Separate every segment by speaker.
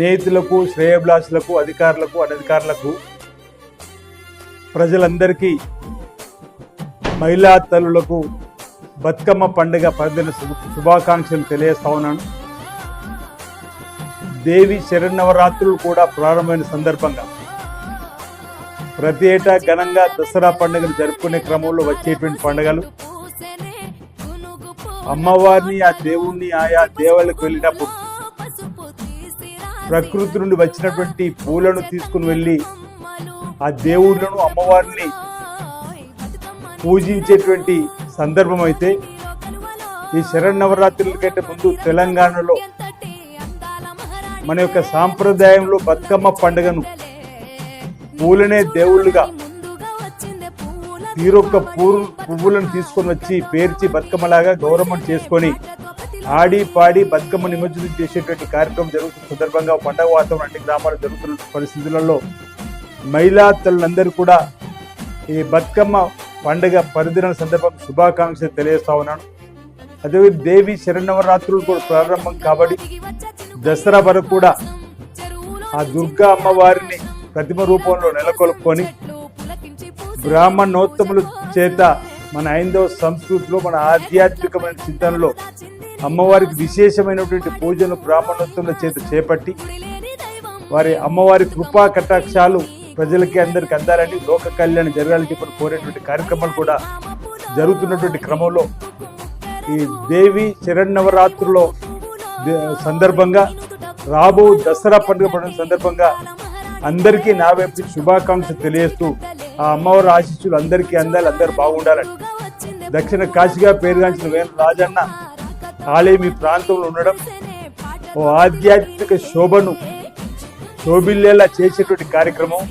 Speaker 1: స్నేహితులకు శ్రేయబ్లాసులకు అధికారులకు అనధికారులకు ప్రజలందరికీ మహిళా తల్లులకు బతుకమ్మ పండుగ పర్వదిన శుభాకాంక్షలు తెలియస్తా ఉన్నాను. దేవి శరన్నవరాత్రులు కూడా ప్రారంభమైన సందర్భంగా ప్రతి ఏటా ఘనంగా దసరా పండుగను జరుపుకునే క్రమంలో వచ్చేటువంటి పండుగలు. అమ్మవారిని ఆ దేవుణ్ణి ఆయా దేవాలకు వెళ్ళినప్పుడు ప్రకృతి నుండి వచ్చినటువంటి పూలను తీసుకుని వెళ్ళి ఆ దేవుళ్ళను అమ్మవారిని పూజించేటువంటి సందర్భం అయితే ఈ శరన్నవరాత్రుల కంటే ముందు తెలంగాణలో మన యొక్క సాంప్రదాయంలో బతుకమ్మ పండుగను పూలనే దేవుళ్ళుగా తీరొక్క పూలు పువ్వులను తీసుకొని వచ్చి పేర్చి బతుకమ్మలాగా గౌరవం చేసుకొని ఆడి పాడి బతుకమ్మ నిమజ్జనం చేసేటువంటి కార్యక్రమం జరుగుతున్న సందర్భంగా పండగ వాతావరణం అన్ని గ్రామాలు జరుగుతున్న పరిస్థితులలో మహిళా తల్లులందరూ కూడా ఈ బతుకమ్మ పండగ పరిదిన సందర్భం శుభాకాంక్షలు తెలియజేస్తా ఉన్నాను. అదే దేవి శరణవరాత్రులు కూడా ప్రారంభం కాబట్టి దసరా వరకు కూడా ఆ దుర్గా అమ్మవారిని ప్రతిమ రూపంలో నెలకొల్పుకొని బ్రాహ్మణోత్తముల చేత మన ఐందవ సంస్కృతిలో మన ఆధ్యాత్మికమైన చింతనలో అమ్మవారికి విశేషమైనటువంటి పూజలు బ్రాహ్మణోత్తముల చేత చేపట్టి వారి అమ్మవారి కృపా కటాక్షాలు ప్రజలకి అందరికి అందాలని లోక కళ్యాణం జరగాలని చెప్పి కోరేటువంటి కార్యక్రమాలు కూడా జరుగుతున్నటువంటి క్రమంలో ఈ దేవి శరణవరాత్రులో సందర్భంగా రాబో దసరా పండుగ పండుగ సందర్భంగా అందరికీ నా వైపు శుభాకాంక్షలు తెలియజేస్తూ ఆ అమ్మవారి ఆశీస్సులు అందరికీ అందాలి అందరు బాగుండాలని. దక్షిణ కాశీగా పేరుగాంచిన వేల రాజన్న ఖాళీ మీ ప్రాంతంలో ఉండడం ఓ ఆధ్యాత్మిక శోభను శోభిల్లేలా చేసేటువంటి కార్యక్రమం.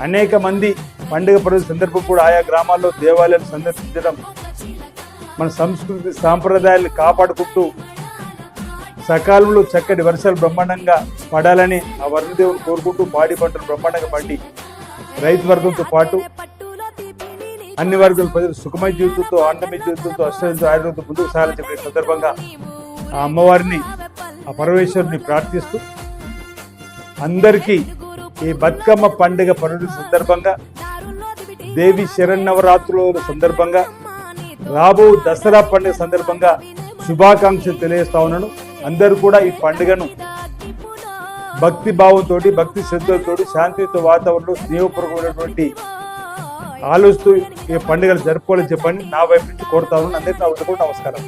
Speaker 1: అనేక మంది పండుగ పడుగ సందర్భం కూడా ఆయా గ్రామాల్లో దేవాలయాలు సందర్శించడం మన సంస్కృతి సాంప్రదాయాలను కాపాడుకుంటూ సకాలంలో చక్కటి వర్షాలు బ్రహ్మాండంగా పడాలని ఆ వరుణదేవుని కోరుకుంటూ పాడి పంటలు బ్రహ్మాండంగా పండి రైతు వర్గంతో పాటు అన్ని వర్గాల ప్రజలు సుఖమయ జీవితంతో ఆనందమయ జీవితంతో అష్టంతో ఆయుర్వేదంతో ముందుకు సాగాలని చెప్పే సందర్భంగా ఆ అమ్మవారిని ఆ పరమేశ్వరుని ప్రార్థిస్తూ అందరికీ ఈ బతుకమ్మ పండుగ పనుల సందర్భంగా దేవి శరన్నవరాత్రుల సందర్భంగా రాబో దసరా పండుగ సందర్భంగా శుభాకాంక్షలు తెలియజేస్తా ఉన్నాను. అందరూ కూడా ఈ పండుగను భక్తి భావంతో భక్తి శ్రద్ధలతో శాంతియుత వాతావరణంలో స్నేహపూర్వకమైనటువంటి ఆలోచిస్తూ ఈ పండుగలు జరుపుకోవాలని చెప్పండి నా వైపు నుంచి కోరుతా ఉన్నాను. అందరికీ నా నమస్కారం